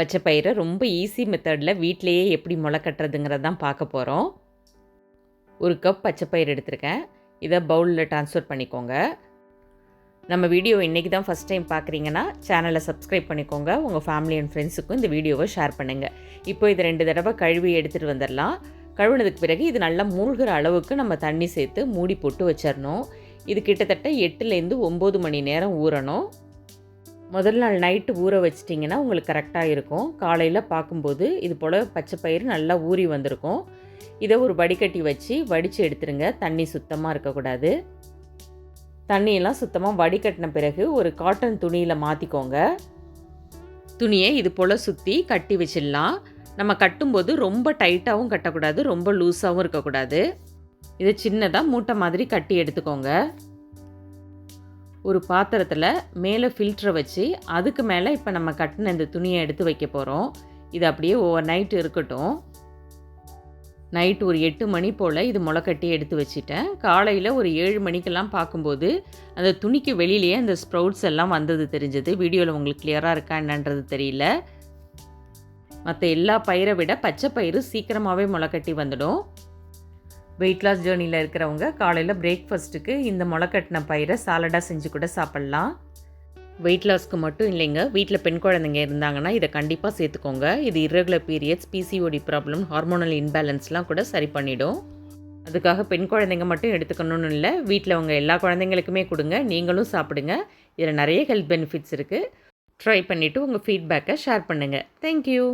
பச்சை பயிரை ரொம்ப ஈஸி மெத்தடில் வீட்டிலையே எப்படி முளை கட்டுறதுங்கிறது தான் பார்க்க போகிறோம் ஒரு கப் பச்சை பயிர் எடுத்திருக்கேன். இதை பவுலில் ட்ரான்ஸ்ஃபர் பண்ணிக்கோங்க. நம்ம வீடியோ இன்றைக்கி தான் ஃபஸ்ட் டைம் பார்க்குறீங்கன்னா சேனலை சப்ஸ்கிரைப் பண்ணிக்கோங்க. உங்கள் ஃபேமிலி அண்ட் ஃப்ரெண்ட்ஸுக்கும் இந்த வீடியோவை ஷேர் பண்ணுங்கள் இப்போ இது ரெண்டு தடவை கழுவி எடுத்துகிட்டு வந்துடலாம். கழுவுனதுக்கு பிறகு இது நல்லா மூழ்கிற அளவுக்கு நம்ம தண்ணி சேர்த்து மூடி போட்டு வச்சிடணும். இது கிட்டத்தட்ட எட்டுலேருந்து ஒம்பது மணி நேரம் ஊறணும். முதல் நாள் நைட்டு ஊற வச்சிட்டிங்கன்னா உங்களுக்கு கரெக்டாக இருக்கும். காலையில் பார்க்கும்போது இது போல் பச்சை பயிர் நல்லா ஊறி வந்திருக்கும். இதை ஒரு வடிகட்டி வச்சு வடித்து எடுத்துருங்க. தண்ணி சுத்தமாக இருக்கக்கூடாது. தண்ணியெல்லாம் சுத்தமாக வடிகட்டின பிறகு ஒரு காட்டன் துணியில் மாற்றிக்கோங்க துணியை இது போல் சுற்றி கட்டி வச்சிடலாம். நம்ம கட்டும்போது ரொம்ப டைட்டாகவும் கட்டக்கூடாது ரொம்ப லூஸாகவும் இருக்கக்கூடாது. இதை சின்னதாக மூட்டை மாதிரி கட்டி எடுத்துக்கோங்க. ஒரு பாத்திரத்தில் மேலே ஃபில்டரை வச்சு அதுக்கு மேலே இப்போ நம்ம கட்டின இந்த துணியை எடுத்து வைக்க போகிறோம் இது அப்படியே ஓவர் நைட்டு இருக்கட்டும். நைட் ஒரு எட்டு மணி போல் இது முளைக்கட்டி எடுத்து வச்சுட்டேன். காலையில் ஒரு ஏழு மணிக்கெல்லாம் பார்க்கும்போது அந்த துணிக்கு வெளியிலேயே அந்த ஸ்ப்ரவுட்ஸ் எல்லாம் வந்தது தெரிஞ்சது. வீடியோவில் உங்களுக்கு கிளியராக இருக்கா என்னன்றது தெரியல. மற்ற எல்லா பயிரை விட பச்சை பயிறு சீக்கிரமாகவே முளைக்கட்டி வந்துடும். வெயிட் லாஸ் ஜேர்னியில் இருக்கிறவங்க காலையில் பிரேக்ஃபாஸ்ட்டுக்கு இந்த முளைக்கட்டின பயிரை சாலடாக செஞ்சு கூட சாப்பிட்லாம். வெயிட் லாஸ்க்கு மட்டும் இல்லைங்க. வீட்டில் பெண் குழந்தைங்க இருந்தாங்கன்னா இதை கண்டிப்பாக சேர்த்துக்கோங்க. இது irregular periods PCOD problem hormonal இன்பேலன்ஸ்லாம் கூட சரி பண்ணிவிடும் அதுக்காக பெண் குழந்தைங்க மட்டும் எடுத்துக்கணும்னு இல்லை. வீட்டில் அவங்க எல்லா குழந்தைங்களுக்குமே கொடுங்க. நீங்களும் சாப்பிடுங்க. இதில் நிறைய ஹெல்த் பெனிஃபிட்ஸ் இருக்குது ட்ரை பண்ணிவிட்டு உங்கள் ஃபீட்பேக்கை ஷேர் பண்ணுங்கள் தேங்க்யூ